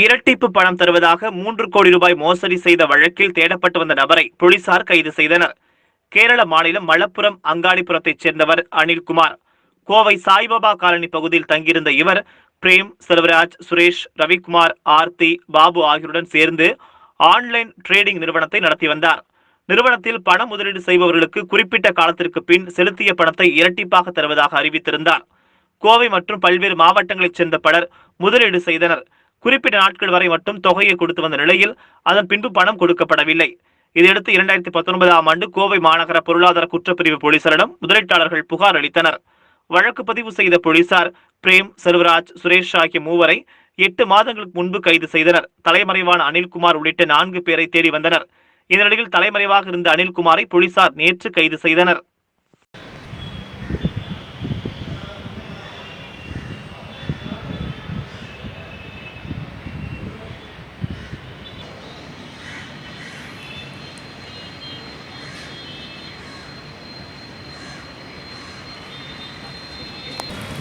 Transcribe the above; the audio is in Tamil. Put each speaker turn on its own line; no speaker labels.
இரட்டிப்பு பணம் தருவதாக மூன்று கோடி ரூபாய் மோசடி செய்த வழக்கில் தேடப்பட்டு வந்த நபரை போலீசார் கைது செய்தனர். கேரள மாநிலம் மலப்புரம் அங்காடிபுரத்தைச் சேர்ந்தவர் அனில்குமார். கோவை சாய்பாபா காலனி பகுதியில் தங்கியிருந்த இவர் பிரேம் செல்வராஜ் சுரேஷ் ரவிக்குமார் ஆர்த்தி பாபு ஆகியோருடன் சேர்ந்து ஆன்லைன் ட்ரேடிங் நிறுவனத்தை நடத்தி வந்தார். நிறுவனத்தில் பண முதலீடு செய்பவர்களுக்கு குறிப்பிட்ட காலத்திற்கு பின் செலுத்திய பணத்தை இரட்டிப்பாக தருவதாக அறிவித்திருந்தார். கோவை மற்றும் பல்வேறு மாவட்டங்களைச் சேர்ந்த பலர் முதலீடு செய்தனர். குறிப்பிட்ட நாட்கள் வரை மட்டும் தொகையை கொடுத்து வந்த நிலையில் அதன் பின்பு பணம் கொடுக்கப்படவில்லை. இதையடுத்து இரண்டாயிரத்தி பத்தொன்பதாம் ஆண்டு கோவை மாநகர பொருளாதார குற்றப்பிரிவு போலீசாரிடம் முதலீட்டாளர்கள் புகார் அளித்தனர். வழக்கு பதிவு செய்த போலீசார் பிரேம் செல்வராஜ் சுரேஷ் ஆகிய மூவரை எட்டு மாதங்களுக்கு முன்பு கைது செய்தனர். தலைமறைவான அனில்குமார் உள்ளிட்ட நான்கு பேரை தேடி வந்தனர். இந்நிலையில் தலைமறைவாக இருந்த அனில்குமாரை போலீசார் நேற்று கைது செய்தனர்.